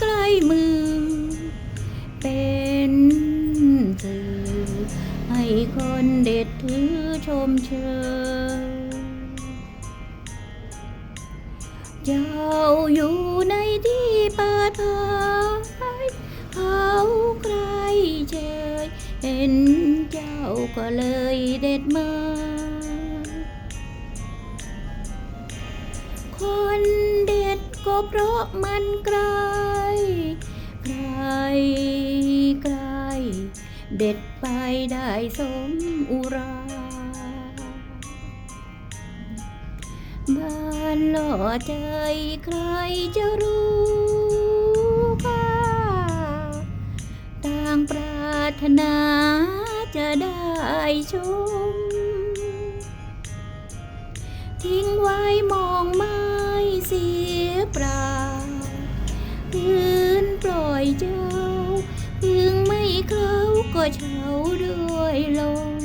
ไกลมือ เป็นสื่อให้คนเด็ดถือชมเชยเจ้าอยู่ในที่เปิดเผยเขาใครเชยเห็นเจ้าก็เลยเด็ดมาคน เพราะมันไกลไกลไกล เด็ดไปได้สมอุรา บ้านหล่อใจใครจะรู้บ้าต่างปรารถนาจะได้ชม ทิ้งไว้มองไม่เสียเปล่า เฉาด้วยลม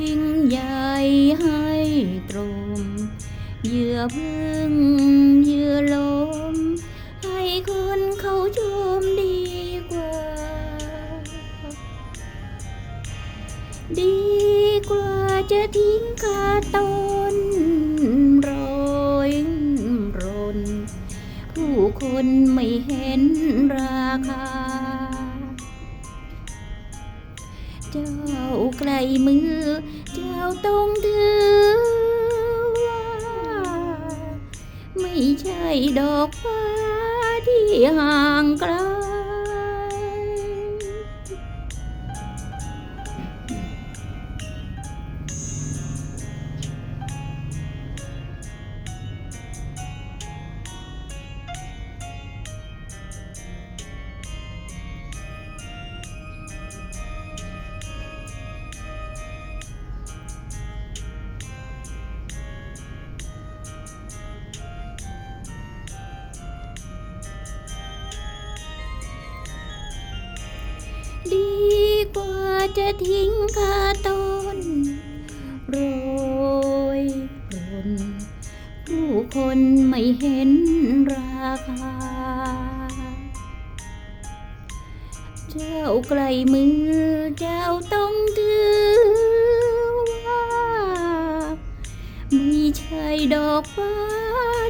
ยิ่งใหญ่ให้ตรงเหยื่อพึ่งเหยื่อลม ให้คนเขาชมดีกว่า ดีกว่าจะทิ้งคาต้น ไกลมือ เจ้าต้องถือว่าไม่ใช่ดอกฟ้าที่ห่างไกล ดีกว่าจะทิ้งคาต้นโรยรนผู้คนไม่เห็นราคา เจ้าไกลมือเจ้าต้องถือว่าไม่ใช่ดอกฟ้า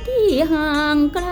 ที่ห่างไกล